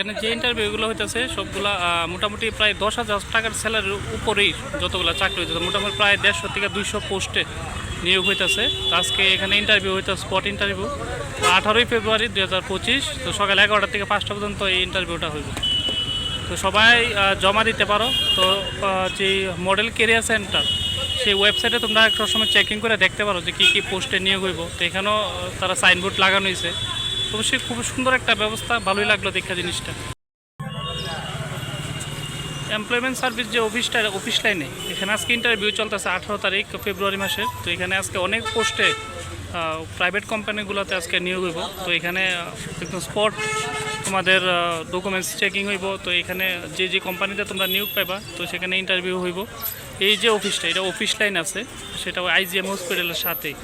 এখানে যে ইন্টারভিউগুলো হইতেছে, সবগুলা মোটামুটি প্রায় দশ হাজার টাকার স্যালারির উপরেই যতগুলো চাকরি হইতেছে, মোটামুটি প্রায় দেড়শো থেকে দুইশো পোস্টে নিয়োগ হইতেছে। আজকে এখানে ইন্টারভিউ হইতে স্পট ইন্টারভিউ আঠারোই ফেব্রুয়ারি দুই হাজার পঁচিশ, তো সকাল এগারোটা থেকে পাঁচটা পর্যন্ত এই ইন্টারভিউটা হইব। তো সবাই জমা দিতে পারো। তো যে মডেল কেরিয়ার সেন্টার সেই ওয়েবসাইটে তোমরা একটা সময় চেকিং করে দেখতে পারো যে কী কী পোস্টে নিয়োগ হইব। তো এখানেও তারা সাইনবোর্ড লাগানো হয়েছে অবশ্যই খুব সুন্দর একটা ব্যবস্থা, ভালোই লাগল দেখা জিনিসটা। এমপ্লয়মেন্ট সার্ভিস যে অফিসটা অফিস লাইনে এখানে আজকে ইন্টারভিউ চলতেছে আঠারো তারিখ ফেব্রুয়ারি মাসের। তো এখানে আজকে অনেক পোস্টে প্রাইভেট কোম্পানিগুলোতে আজকে নিয়োগ হইব। তো এখানে একদম স্পট তোমাদের ডকুমেন্টস চেকিং হইব। তো এখানে যে যে কোম্পানিতে তোমরা নিয়োগ পাইবা, তো সেখানে ইন্টারভিউ হইব। এই যে অফিসটা এটা অফিস লাইন আছে, সেটা আইজিএম হসপিটালের সাথেই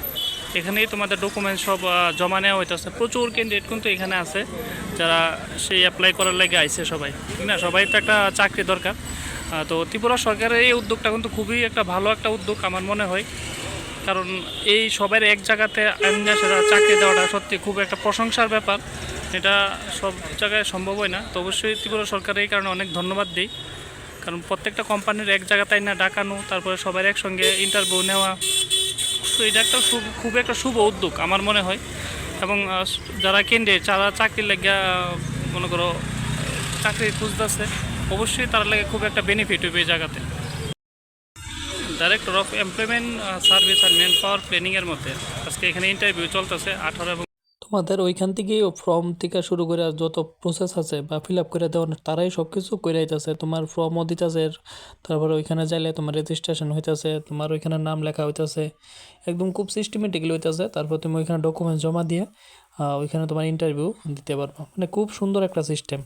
এখানেই তোমাদের ডকুমেন্ট সব জমা নেওয়া হইতেছে। প্রচুর ক্যান্ডিডেট কিন্তু এখানে আছে, যারা সেই অ্যাপ্লাই করার লাগে আইছে সবাই না? সবাই তো একটা চাকরি দরকার। তো ত্রিপুরা সরকারের এই উদ্যোগটা কিন্তু খুবই একটা ভালো একটা উদ্যোগ আমার মনে হয়। কারণ এই সবার এক জায়গাতে আইনা সেটা চাকরি দেওয়াটা সত্যি খুব একটা প্রশংসার ব্যাপার। এটা সব জায়গায় সম্ভব হয় না। তো অবশ্যই ত্রিপুরা সরকারের এই কারণে অনেক ধন্যবাদ দিই। কারণ প্রত্যেকটা কোম্পানির এক জায়গাতে না ডাকানো, তারপরে সবার একসঙ্গে ইন্টারভিউ নেওয়া তো এটা একটা খুব একটা শুভ উদ্যোগ আমার মনে হয়। এবং যারা কেন্দ্রে, যারা চাকরির লাগিয়া মনে করো চাকরি খুঁজতেছে, অবশ্যই তার লাগে খুব একটা বেনিফিট হবে এই জায়গাতে। ডাইরেক্টর অফ এমপ্লয়মেন্ট সার্ভিস আর ম্যান পাওয়ার প্ল্যানিংয়ের মধ্যে। আজকে এখানে ইন্টারভিউ চলতেছে, আঠারো এবং তোমাদের ওইখান থেকে ফর্ম থেকে শুরু করে যত প্রসেস আছে বা ফিল আপ করে দেওয়ার, তারাই সব কিছু করে দিতেছে তোমার ফর্মও দিতেছে, তারপরে ওইখানে যাইলে তোমার রেজিস্ট্রেশন হইতেছে, তোমার ওইখানে নাম লেখা হইতেছে। একদম খুব সিস্টেমেটিকলি হইতেছে। তারপর তুমি ওইখানে ডকুমেন্ট জমা দিয়ে ওইখানে তোমার ইন্টারভিউ দিতে পারব। মানে খুব সুন্দর একটা সিস্টেম